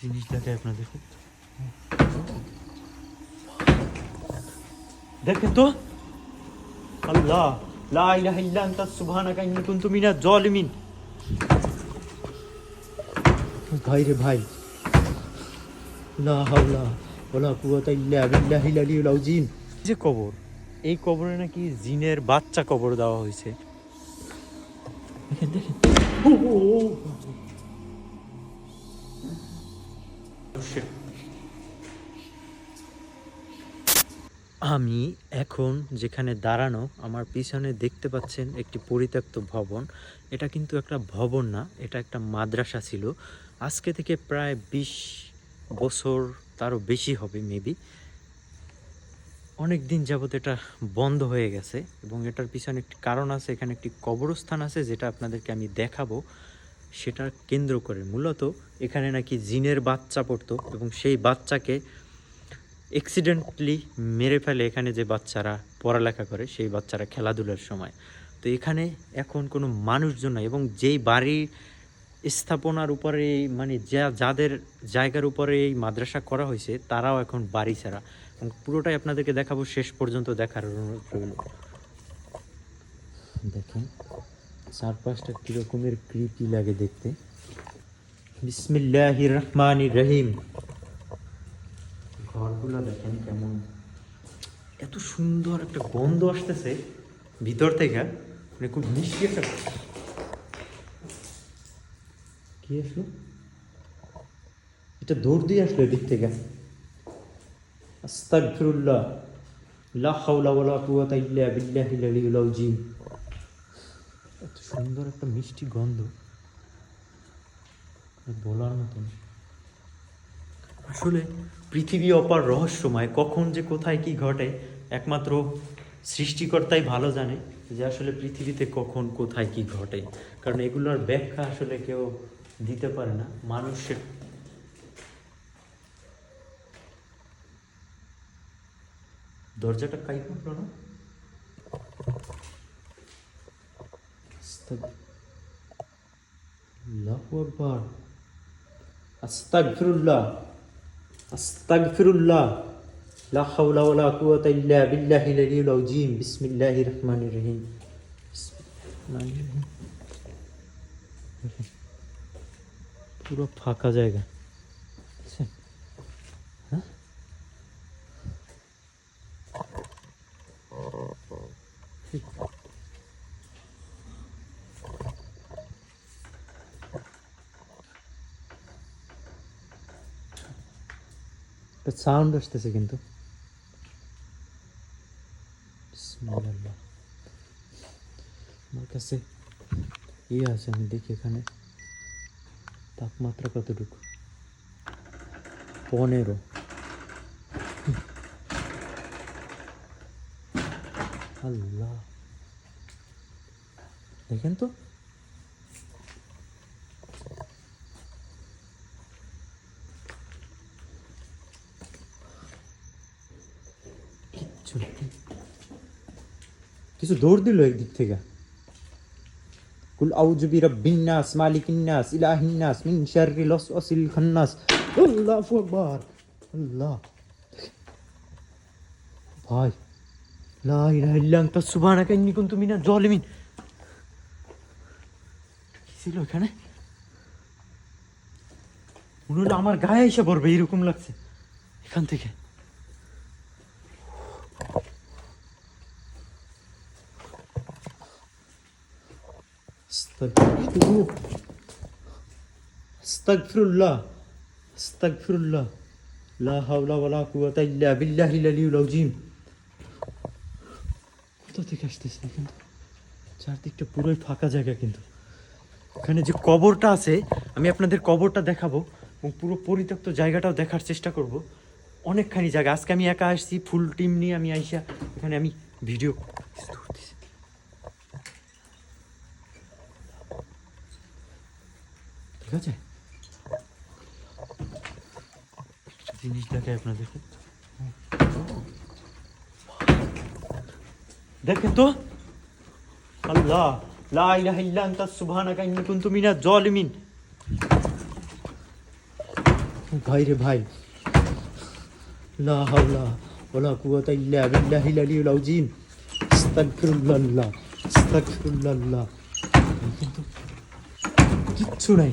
জিনিস দেখায় আপনাদেরকে দেখেন তো আল্লাহ লা ইলাহা ইল্লা আনতা সুবহানাকা ইন্নী কুনতু মিনাজ জালিমিন ভাই রে ভাই লা হাওলা ওয়ালা কুওয়াতা ইল্লা বিল্লাহিল আলিয়্যিল আযীম যে কবর এই কবরে নাকি জিনের বাচ্চা কবর দেওয়া হয়েছে। দেখেন দেখেন। ও, আমি এখন যেখানে দাঁড়ানো, আমার পিছনে দেখতে পাচ্ছেন একটি পরিত্যক্ত ভবন। এটা কিন্তু একটা ভবন না, এটা একটা মাদ্রাসা ছিল। আজকে থেকে প্রায় বিশ বছর তারও বেশি হবে, মেবি। অনেক দিন যাবত এটা বন্ধ হয়ে গেছে এবং এটার পিছনে একটি কারণ আছে, এখানে একটি কবরস্থান আছে যেটা আপনাদেরকে আমি দেখাবো। সেটা কেন্দ্র করে। মূলত এখানে নাকি জিনের বাচ্চা পড়তো এবং সেই বাচ্চাকে অ্যাক্সিডেন্টলি মেরে ফেলে এখানে যে বাচ্চারা পড়ালেখা করে, সেই বাচ্চারা খেলাধুলার সময়। তো এখানে এখন কোনো মানুষজন নাই এবং যেই বাড়ির স্থাপনার উপরে মানে যা, যাদের জায়গার উপরে এই মাদ্রাসা করা হয়েছে, তারাও এখন বাড়ি ছাড়া। এবং পুরোটাই আপনাদেরকে দেখাবো, শেষ পর্যন্ত দেখার রইল। দেখেন। চারপাশটা কীরকমের কৃপি লাগে দেখতে। বিসমিল্লাহির রহমানির রহিম ঘরগুলো দেখেন কেমন। এত সুন্দর একটা গন্ধ আসতেছে ভিতর থেকে। মানে খুব মিষ্টি একটা কি আসলো? এটা দৌড় দিয়ে আসলো এদিক থেকে। আস্তাগফিরুল্লাহ। লা হাওলা ওয়ালা কুওয়াতা ইল্লা বিল্লাহিল আলিয়্যিল আযীম এত সুন্দর একটা মিষ্টি গন্ধ। বলার মতন। আসলে পৃথিবী অপার রহস্যময়, কখন যে কোথায় কি ঘটে, একমাত্র সৃষ্টিকর্তাই ভালো জানে যে আসলে পৃথিবীতে কখন কোথায় কি ঘটে। কারণ এগুলোর ব্যাখ্যা আসলে কেউ দিতে পারে না, মানুষের। দরজাটা কাই করল না? আস্তাগফিরুল্লাহু আস্তাগফিরুল্লাহ। আস্তাগফিরুল্লাহ। লা হাওলা ওয়ালা কুওয়াতা ইল্লা বিল্লাহিল আলিয়্যিল আযীম। বিসমিল্লাহির রহমানির রহিম। পুরো ফাঁকা জায়গা আচ্ছা। হ্যাঁ একটা সাউন্ড আসতেছে কিন্তু। আমার কাছে ইয়ে আছে, আমি দেখি এখানে তাপমাত্রা কতটুকু? পনেরো। আল্লাহ। দেখেন তো? কিছু দৌড় দিল একদিক থেকে। কুল আউযু বিরাব্বিন নাস, মালিকিন নাস, ইলাহিন নাস, মিন শাররিল ওয়াসওয়াসিল খান্নাস। আল্লাহু আকবার, আল্লাহ। ভাই, লা ইলাহা সুবহানাকা ইন্নী কুনতু জালিমিন ছিল এখানে আমার গায়ে এসে পড়বে, এরকম লাগছে। এখান থেকে। استغفروا استغفر الله استغفر الله لا حول ولا قوة إلا بالله العلي العظيم কোথা থেকে আসতেছে কিন্তু চারদিকটা পুরোই ফাঁকা জায়গা কিন্তু। এখানে যে কবরটা আছে, আমি আপনাদের কবরটা দেখাবো এবং পুরো পরিত্যক্ত জায়গাটাও দেখার চেষ্টা করব। অনেকখানি জায়গা। আজকে আমি একা আসছি, ফুল টিম নিয়ে আমি আইসা এখানে আমি ভিডিও ঠিক আছে? জিনিস দেখায় আপনাদেরকে। দেখেন তো? আল্লাহ, লা ইলাহা ইল্লা আনতা, সুবহানাকা ইন্নী কুনতু মিনাজ জালিমিন। ভাই রে ভাই। লা হাওলা ওয়ালা কুওয়াতা ইল্লা বিল্লাহিল আলিয়্যিল আযীম। আস্তাগফিরুল্লাহ আস্তাগফিরুল্লাহ কিন্তু কিচ্ছু নাই।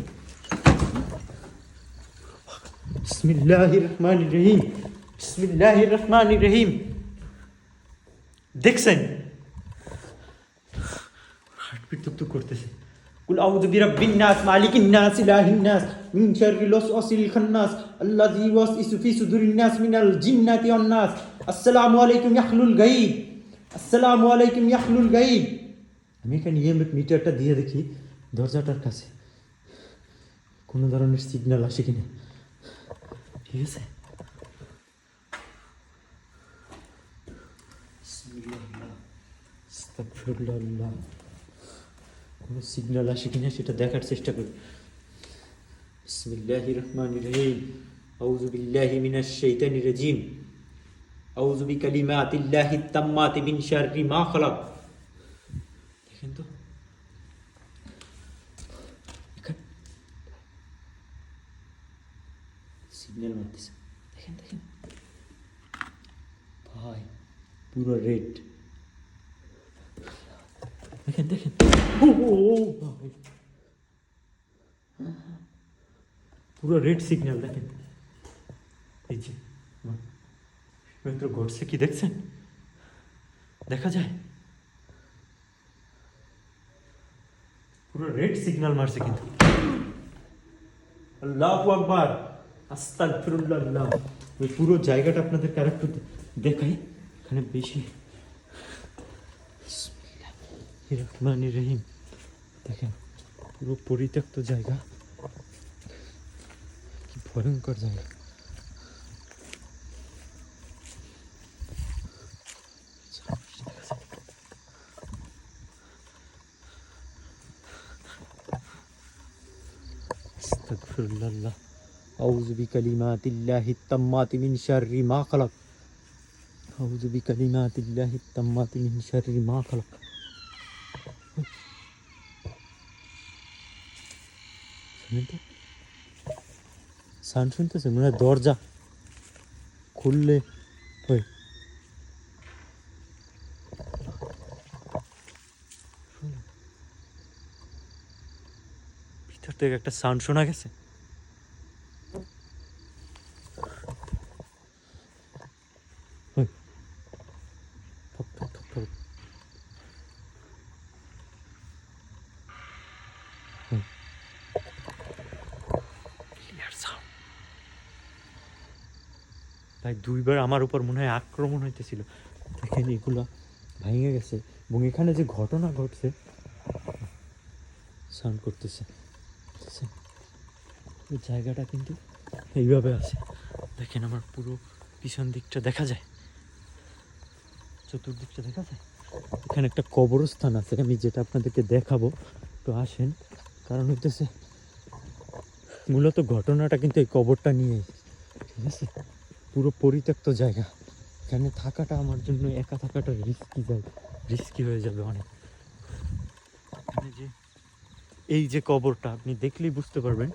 বিসমিল্লাহির রহমানির রহিম বিসমিল্লাহির রহমানির রহিম দেখছেন হার্টবিট তুক করতেছে কুল আউযু বিরাব্বিন নাস মালিকিন নাস ইলাহিন নাস মিন শাররিল ওয়াসওয়াসিল খান্নাস আল্লাযী ইউওয়াসওয়িসু ফি সুদুরিন নাস মিনাল জিন্নাতি ওয়ান নাস আসসালামু আলাইকুম ইয়াহলুল গায়ব আসসালামু আলাইকুম ইয়াহলুল গায়ব আমি এখানে ইএমএফ মিটারটা দিয়ে দেখি, দরজাটার কাছে। কোনো ধরনের সিগন্যাল আসে কিনা? বিসমিল্লাহ আস্তাগফিরুল্লাহ কোনো সিগন্যাল আসে কিনা সেটা দেখার চেষ্টা করি বিসমিল্লাহির রহমানির রহিম আউযু বিল্লাহি মিনাশ শাইতানির রাজিম আউযু বিকালিমাতিল্লাহিত তাম্মাতি মিন শাররি মা খালাক দেখেন তো? সিগন্যাল মারতেছে দেখেন দেখেন ভাই পুরো রেড দেখেন দেখেন ও ভাই পুরো রেড সিগন্যাল দেখেন এই যে মাত্র ঘটছে কি দেখছেন দেখা যায় পুরো রেড সিগন্যাল মারছে কিন্তু আল্লাহু আকবার আস্তাগফিরুল্লাহ ওই পুরো জায়গাটা আপনাদের ক্যারেক্টার দেখাই। এখানে বেশি। রহমানির রহিম। দেখেন, পুরো পরিত্যক্ত জায়গা। কি ভয়ঙ্কর জায়গা। আস্তাগফিরুল্লাহ। আউযু বিকালিমাতিল্লাহি তাম্মাতি মিন শাররি মা খালাক আউযু বিকালিমাতিল্লাহি তাম্মাতি মিন শাররি মা খালাক শুনেন তো সাউন্ড শুনতেছেন মনে হয় দরজা খুললে ওই ভিতর থেকে একটা সাউন্ড শোনা গেছে ওই। ঠক ঠক ঠক ঠক। হুম। Clear sound. ভাই দুইবার আমার উপর মনে হয় আক্রমণ হইতেছিল। দেখেন এগুলো ভেঙে গেছে এবং এখানে যে ঘটনা ঘটছে সাউন্ড করতেছে? এই জায়গাটা কিন্তু এইভাবে আছে। দেখেন আমার পুরো পিছন দিকটা দেখা যায়? চতুর্দিকটা দেখা যায়? এখানে একটা কবরস্থান আছে, আমি যেটা আপনাদেরকে দেখাবো। তো আসেন, কারণ হইতেছে মূলত ঘটনাটা কিন্তু এই কবরটা নিয়ে ঠিক আছে? পুরো পরিত্যক্ত জায়গা। এখানে থাকাটা আমার জন্য, একা থাকাটা রিস্কি জায়গা রিস্কি হয়ে যাবে অনেক। যে, এই যে কবরটা, আপনি দেখলেই বুঝতে পারবেন।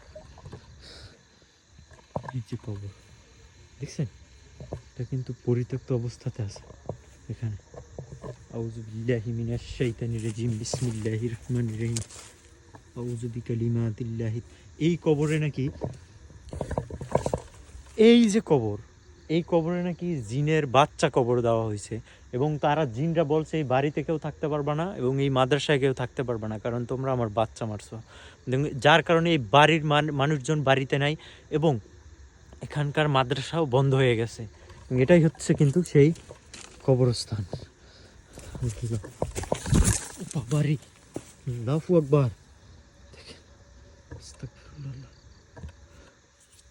এই যে কবর। দেখছেন? এটা কিন্তু পরিত্যক্ত অবস্থাতে আছে এখানে। মিনাশ এই কবরে নাকি, এই যে কবর এই কবরে নাকি জিনের বাচ্চা কবর দেওয়া হয়েছে এবং তারা জিনরা বলছে, এই বাড়িতে কেউ থাকতে পারবে না এবং এই মাদ্রাসায় কেউ থাকতে পারবে না, কারণ তোমরা আমার বাচ্চা মারছো। যার কারণে এই বাড়ির মানুষজন বাড়িতে নাই এবং এখানকার মাদ্রাসাও বন্ধ হয়ে গেছে। এটাই হচ্ছে কিন্তু সেই কবরস্থান।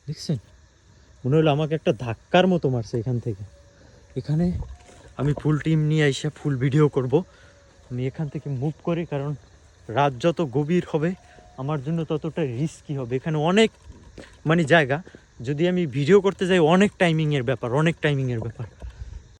দেখছেন? মনে হলো আমাকে একটা ধাক্কার মতো মারছে এখান থেকে। এখানে আমি ফুল টিম নিয়ে এসে ফুল ভিডিও করব। আমি এখান থেকে মুভ করি কারণ রাত যত গভীর হবে, আমার জন্য ততটা রিস্কি হবে। এখানে অনেক মানে জায়গা, যদি আমি ভিডিও করতে যাই, অনেক টাইমিংয়ের ব্যাপার, অনেক টাইমিংয়ের ব্যাপার।